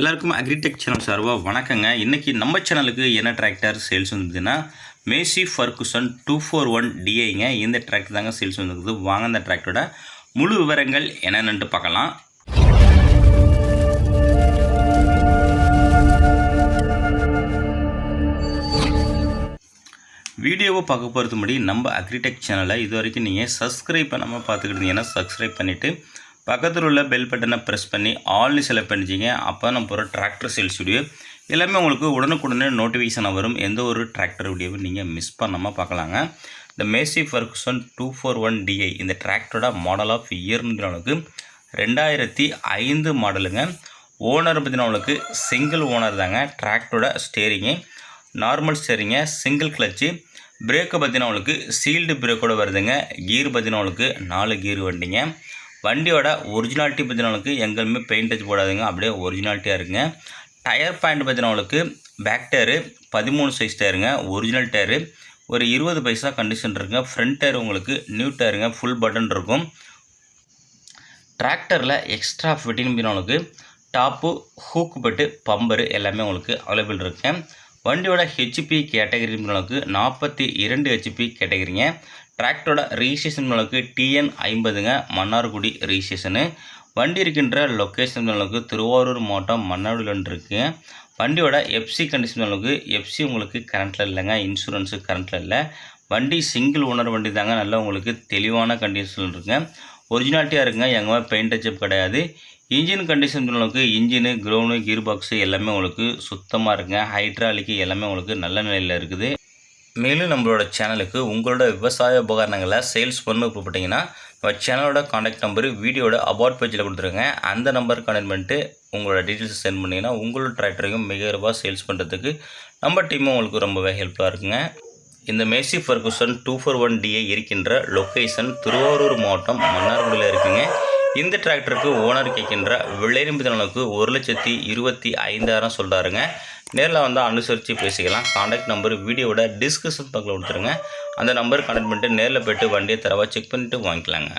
எல்லாருக்கும் agritech channel சார்பாக வணக்கங்க. இன்றைக்கி நம்ம சேனலுக்கு என்ன tractor sales வந்துதுன்னா Massey Ferguson two four one டிஐங்க இந்த டிராக்டர் தாங்க சேல்ஸ் வந்துருக்குது. வாங்க அந்த டிராக்டரோட முழு விவரங்கள் என்னென்னு பார்க்கலாம். வீடியோவை பார்க்க போகிறது முன்னாடி நம்ம அக்ரிடெக் சேனலை இது வரைக்கும் நீங்கள் சப்ஸ்கிரைப் பண்ணாமல் பார்த்துக்கிட்டு இருந்தீங்கன்னா சப்ஸ்கிரைப் பண்ணிவிட்டு பக்கத்தில் உள்ள பெல் பட்டனை ப்ரெஸ் பண்ணி ஆல்னு செலக்ட் பண்ணிச்சிங்க அப்போ நம்ம போகிற டிராக்டர் சேல்ஸ் வீடியோ எல்லாமே உங்களுக்கு உடனுக்குடனே நோட்டிஃபிகேஷன் வரும். எந்த ஒரு டிராக்டர் வீடியோவும் நீங்கள் மிஸ் பண்ணாமல் பார்க்கலாங்க. இந்த Massey Ferguson two four one DI இந்த டிராக்டரோட மாடல் ஆஃப் இயர்னு அளவுக்கு ரெண்டாயிரத்தி ஐந்து மாடலுங்க ஓனர் பார்த்தீங்கன்னா உங்களுக்கு சிங்கிள் ஓனர் தாங்க. டிராக்டரோட ஸ்டேரிங்கு நார்மல் ஸ்டேரிங்க சிங்கிள் கிளச்சு பிரேக்கு பார்த்தீங்கன்னா உங்களுக்கு சீல்டு பிரேக்கோடு வருதுங்க. கீர் பார்த்தீங்கன்னா உங்களுக்கு நாலு கீர் வண்டிங்க. வண்டியோட ஒரிஜினாலிட்டி பற்றினவங்களுக்கு எங்கேயுமே பெயிண்ட் அச்சு போடாதுங்க. அப்படியே ஒரிஜினாலிட்டியாக இருக்குங்க டயர் பாயிண்ட் பற்றினவங்களுக்கு பேக் டயரு பதிமூணு சைஸ் டயருங்க ஒரிஜினல் டயரு ஒரு இருபது பைசா கண்டிஷன் இருக்குங்க. ஃப்ரண்ட் டயர் உங்களுக்கு நியூ டயருங்க ஃபுல் பட்டன் இருக்கும். டிராக்டரில் எக்ஸ்ட்ரா ஃபிட்டிங் உங்களுக்கு டாப்பு ஹூக்கு பட்டு பம்பரு எல்லாமே உங்களுக்கு அவைலபிள் இருக்கு. வண்டியோட ஹெச்பி கேட்டகரி உங்களுக்கு நாற்பத்தி இரண்டு ஹெச்பி கேட்டகரிங்க. டிராக்டரோட ரிஜிஸ்ட்ரேஷன் உங்களுக்கு டிஎன் ஐம்பதுங்க மன்னார்குடி ரிஜிஸ்ட்ரேஷனு வண்டி இருக்கின்ற லொக்கேஷன் உங்களுக்கு திருவாரூர் மாவட்டம் மன்னார்குடியில் இருக்குங்க வண்டியோட எஃப்சி கண்டிஷன் உங்களுக்கு எஃப்சி உங்களுக்கு கரண்ட்டில் இல்லைங்க இன்சூரன்ஸு கரண்ட்டில் இல்லை. வண்டி சிங்கிள் ஓனர் வண்டி தாங்க. நல்லா உங்களுக்கு தெளிவான கண்டிஷன் இருக்குங்க. ஒரிஜினாலிட்டியாக இருக்குங்க. எங்கேயுமே பெயிண்ட் டச்சப் கிடையாது. இன்ஜின் கண்டிஷன் உங்களுக்கு இன்ஜினு க்ரௌனு கீர் பாக்ஸு எல்லாமே உங்களுக்கு சுத்தமாக இருக்குங்க. ஹைட்ராலிக்கு எல்லாமே உங்களுக்கு நல்ல நிலையில் இருக்குது. மேலும் நம்மளோட சேனலுக்கு உங்களோட விவசாய உபகரணங்களை சேல்ஸ் பண்ண விருப்பப்பட்டீங்கன்னா நம்ம சேனலோட காண்டாக்ட் நம்பர் வீடியோட அபார்ட் பேஜில் கொடுத்துருங்க. அந்த நம்பர் கனெக்ட் பண்ணிட்டு உங்களோட டீட்டெயில்ஸ் சென்ட் பண்ணிங்கன்னா உங்களோட டிராக்டரையும் மிக ரூபாய் சேல்ஸ் பண்ணுறதுக்கு நம்ம டீமும் உங்களுக்கு ரொம்பவே ஹெல்ப்ஃபுல்லாக இருக்குங்க. இந்த Massey Ferguson two four one DI இருக்கின்ற லொக்கேஷன் திருவாரூர் மாவட்டம் மன்னார்குடியில் இருக்குங்க. இந்த டிராக்டருக்கு ஓனர் கேட்கின்ற விளையம்பு ஒரு லட்சத்தி இருபத்தி ஐந்தாயிரம் சொல்கிறாருங்க நேரில் வந்தால் அனுசரித்து பேசிக்கலாம். காண்டாக்ட் நம்பர் வீடியோட டிஸ்கிரிப்ஷன் பக்கத்தில் கொடுத்துருங்க. அந்த நம்பர் கான்டாக்ட் பண்ணிட்டு நேரில் போய்ட்டு வண்டியை தரவா செக் பண்ணிவிட்டு வாங்கிக்கலாங்க.